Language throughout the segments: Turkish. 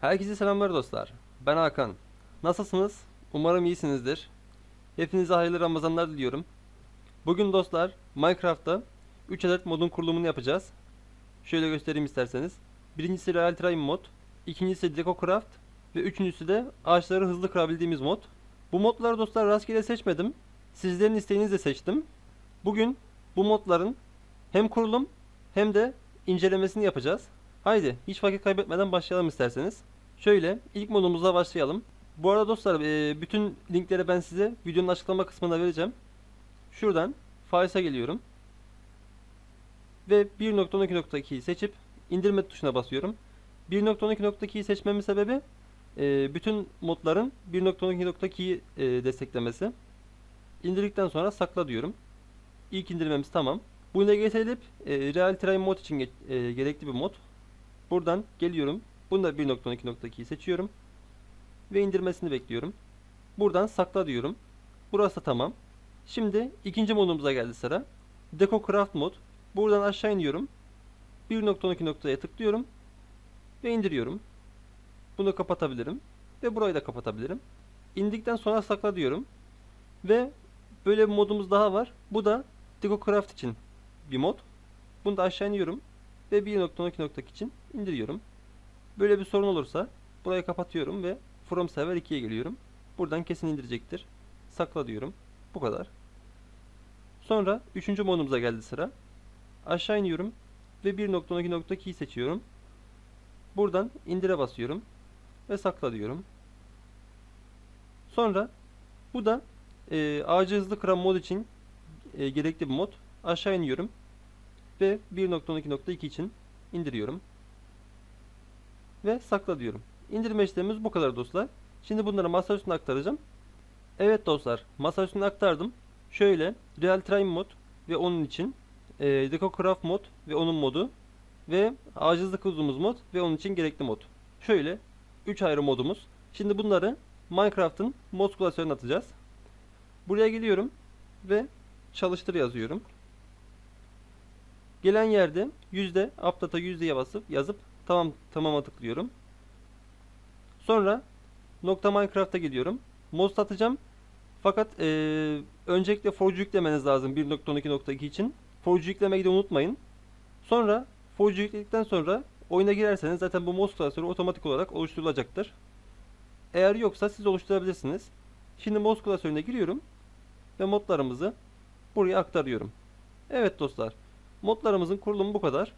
Herkese selamlar dostlar. Ben Hakan. Nasılsınız? Umarım iyisinizdir. Hepinize hayırlı Ramazanlar diliyorum. Bugün dostlar Minecraft'ta 3 adet modun kurulumunu yapacağız. Şöyle göstereyim isterseniz. Birincisi Real Time mod, ikincisi DecoCraft ve üçüncüsü de ağaçları hızlı kırabildiğimiz mod. Bu modları dostlar rastgele seçmedim. Sizlerin isteğinizle seçtim. Bugün bu modların hem kurulum hem de incelemesini yapacağız. Haydi hiç vakit kaybetmeden başlayalım isterseniz. Şöyle ilk modumuza başlayalım. Bu arada dostlar e, bütün linkleri ben size videonun açıklama kısmına vereceğim. Şuradan Files'a geliyorum. Ve 1.12.2'yi seçip indirme tuşuna basıyorum. 1.12.2'yi seçmemin sebebi e, bütün modların 1.12.2'yi e, desteklemesi. İndirdikten sonra sakla diyorum. İlk indirmemiz tamam. Bunu da getirip e, Real Time mod için ge- gerekli bir mod. Buradan geliyorum. Bunu da 1.12.2'yi seçiyorum. Ve indirmesini bekliyorum. Buradan sakla diyorum. Burası da tamam. Şimdi ikinci modumuza geldi sıra. Deco Craft mod. Buradan aşağı iniyorum. 1.12.'ya tıklıyorum. Ve indiriyorum. Bunu kapatabilirim. Ve burayı da kapatabilirim. İndikten sonra sakla diyorum. Ve böyle bir modumuz daha var. Bu da Deco Craft için bir mod. Bunu da aşağı iniyorum. Ve 1.12.2 için indiriyorum. Böyle bir sorun olursa burayı kapatıyorum ve From Server 2'ye geliyorum. Buradan kesin indirecektir. Sakla diyorum. Bu kadar. Sonra 3. modumuza geldi sıra. Aşağı iniyorum ve 1.12.2'yi seçiyorum. Buradan indire basıyorum ve sakla diyorum. Sonra bu da e, ağacı hızlı kıran mod için e, gerekli bir mod. Aşağı iniyorum ve 1.12.2 için indiriyorum. Ve sakla diyorum. İndirme işlemimiz bu kadar dostlar. Şimdi bunları masa üstüne aktaracağım. Evet dostlar, masa üstüne aktardım. Şöyle, Real Time mod ve onun için, e, Deco Craft mod ve onun modu ve Acizli Kuzumuz mod ve onun için gerekli mod. Şöyle, 3 ayrı modumuz. Şimdi bunları Minecraft'ın mod klasörüne atacağız. Buraya geliyorum ve çalıştır yazıyorum. Gelen yerde yüzde update'a yüzdeye basıp yazıp tamam tamama tıklıyorum. Sonra nokta Minecraft'a gidiyorum. Mod satacağım. Fakat eee, öncelikle Forge yüklemeniz lazım 1.12.2 için. Forge yüklemeyi de unutmayın. Sonra Forge yükledikten sonra oyuna girerseniz zaten bu mod klasörü otomatik olarak oluşturulacaktır. Eğer yoksa siz oluşturabilirsiniz. Şimdi mod klasörüne giriyorum ve modlarımızı buraya aktarıyorum. Evet dostlar. Modlarımızın kurulumu bu kadar.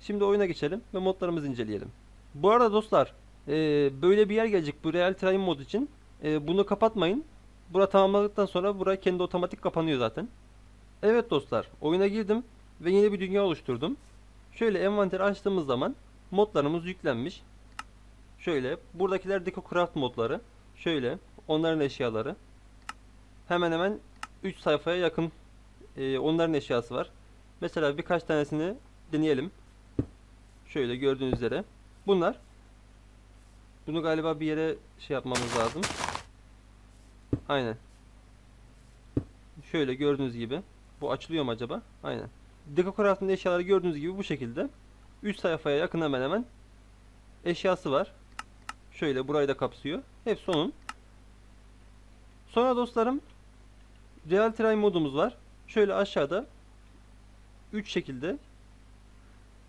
Şimdi oyuna geçelim ve modlarımızı inceleyelim. Bu arada dostlar eee, böyle bir yer gelecek bu Real Time mod için. Eee, bunu kapatmayın. Bura tamamladıktan sonra bura kendi otomatik kapanıyor zaten. Evet dostlar oyuna girdim ve yeni bir dünya oluşturdum. Şöyle envanteri açtığımız zaman modlarımız yüklenmiş. Şöyle buradakiler Deco modları. Şöyle onların eşyaları. Hemen hemen 3 sayfaya yakın eee, onların eşyası var. Mesela birkaç tanesini deneyelim. Şöyle gördüğünüz üzere. Bunlar. Bunu galiba bir yere şey yapmamız lazım. Aynen. Şöyle gördüğünüz gibi. Bu açılıyor mu acaba? Aynen. DecoCraft'ın eşyaları gördüğünüz gibi bu şekilde. 3 sayfaya yakın hemen hemen eşyası var. Şöyle burayı da kapsıyor. Hepsi onun. Sonra dostlarım Real Time modumuz var. Şöyle aşağıda 3 şekilde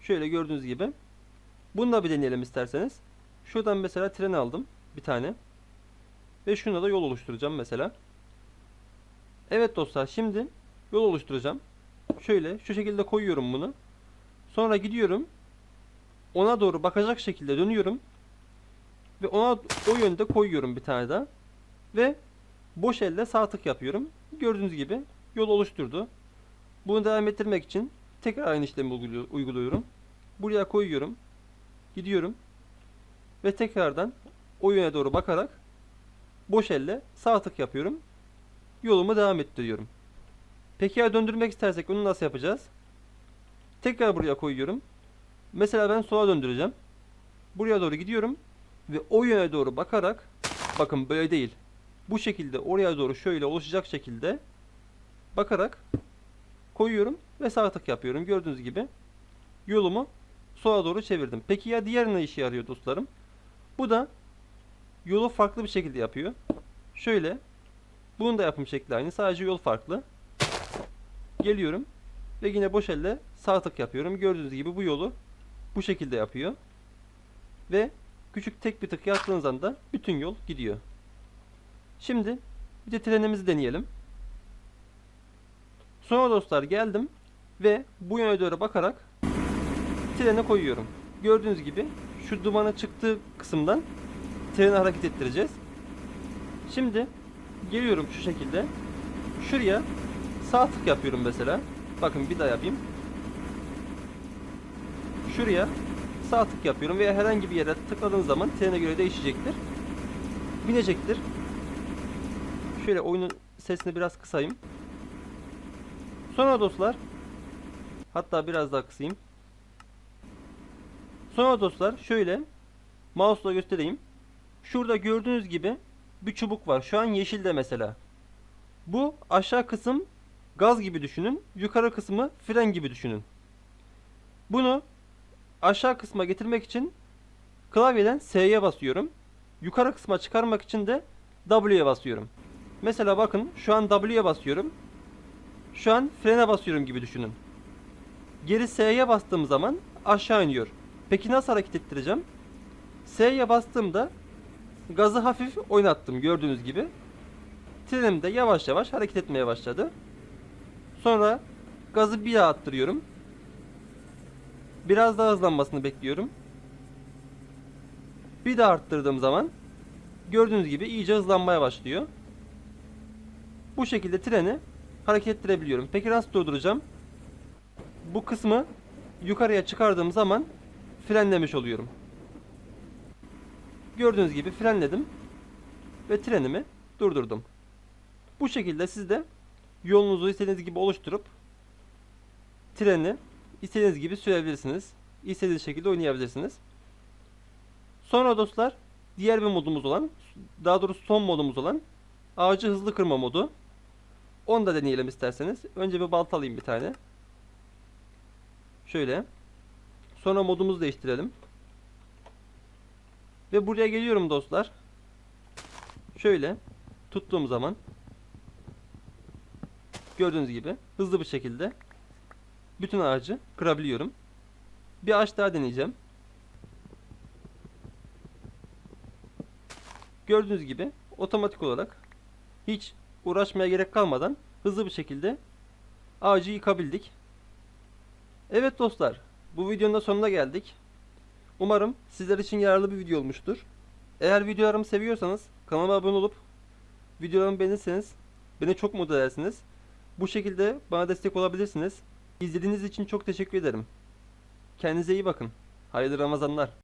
şöyle gördüğünüz gibi. Bunu da bir deneyelim isterseniz. Şuradan mesela tren aldım bir tane. Ve şuna da yol oluşturacağım mesela. Evet dostlar şimdi yol oluşturacağım. Şöyle şu şekilde koyuyorum bunu. Sonra gidiyorum. Ona doğru bakacak şekilde dönüyorum. Ve ona o yönde koyuyorum bir tane daha. Ve boş elle sağ tık yapıyorum. Gördüğünüz gibi yol oluşturdu. Bunu devam ettirmek için tekrar aynı işlemi uygulu- uyguluyorum. Buraya koyuyorum. Gidiyorum. Ve tekrardan o yöne doğru bakarak boş elle sağ tık yapıyorum. Yolumu devam ettiriyorum. Peki ya döndürmek istersek onu nasıl yapacağız? Tekrar buraya koyuyorum. Mesela ben sola döndüreceğim. Buraya doğru gidiyorum ve o yöne doğru bakarak bakın böyle değil. Bu şekilde oraya doğru şöyle oluşacak şekilde bakarak koyuyorum ve sağ tık yapıyorum. Gördüğünüz gibi yolumu sola doğru çevirdim. Peki ya diğer ne işe yarıyor dostlarım? Bu da yolu farklı bir şekilde yapıyor. Şöyle. Bunun da yapım şekli aynı. Sadece yol farklı. Geliyorum. Ve yine boş elle sağ tık yapıyorum. Gördüğünüz gibi bu yolu bu şekilde yapıyor. Ve küçük tek bir tık yaptığınız anda bütün yol gidiyor. Şimdi bir de trenimizi deneyelim. Sonra dostlar geldim ve bu yöne doğru bakarak trene koyuyorum. Gördüğünüz gibi şu dumanı çıktığı kısımdan treni hareket ettireceğiz. Şimdi geliyorum şu şekilde. Şuraya sağ tık yapıyorum mesela. Bakın bir daha yapayım. Şuraya sağ tık yapıyorum veya herhangi bir yere tıkladığınız zaman trene göre değişecektir. Binecektir. Şöyle oyunun sesini biraz kısayım. Sonra dostlar hatta biraz daha kısayım. Sonra dostlar şöyle mouse'la göstereyim. Şurada gördüğünüz gibi bir çubuk var. Şu an yeşilde mesela. Bu aşağı kısım gaz gibi düşünün. Yukarı kısmı fren gibi düşünün. Bunu aşağı kısma getirmek için klavyeden S'ye basıyorum. Yukarı kısma çıkarmak için de W'ye basıyorum. Mesela bakın şu an W'ye basıyorum. Şu an frene basıyorum gibi düşünün. Geri S'ye bastığım zaman aşağı iniyor. Peki nasıl hareket ettireceğim? S'ye bastığımda gazı hafif oynattım gördüğünüz gibi. Trenim de yavaş yavaş hareket etmeye başladı. Sonra gazı bir daha attırıyorum. Biraz daha hızlanmasını bekliyorum. Bir daha arttırdığım zaman gördüğünüz gibi iyice hızlanmaya başlıyor. Bu şekilde treni hareket ettirebiliyorum. Peki nasıl durduracağım? Bu kısmı yukarıya çıkardığım zaman frenlemiş oluyorum. Gördüğünüz gibi frenledim ve trenimi durdurdum. Bu şekilde siz de yolunuzu istediğiniz gibi oluşturup treni istediğiniz gibi sürebilirsiniz. İstediğiniz şekilde oynayabilirsiniz. Sonra dostlar diğer bir modumuz olan daha doğrusu son modumuz olan ağacı hızlı kırma modu. Onu da deneyelim isterseniz. Önce bir balta alayım bir tane. Şöyle. Sonra modumuzu değiştirelim. Ve buraya geliyorum dostlar. Şöyle tuttuğum zaman gördüğünüz gibi hızlı bir şekilde bütün ağacı kırabiliyorum. Bir ağaç daha deneyeceğim. Gördüğünüz gibi otomatik olarak hiç uğraşmaya gerek kalmadan hızlı bir şekilde ağacı yıkabildik. Evet dostlar, bu videonun da sonuna geldik. Umarım sizler için yararlı bir video olmuştur. Eğer videolarımı seviyorsanız kanalıma abone olup videolarımı beğenirseniz beni çok mutlu edersiniz. Bu şekilde bana destek olabilirsiniz. İzlediğiniz için çok teşekkür ederim. Kendinize iyi bakın. Hayırlı Ramazanlar.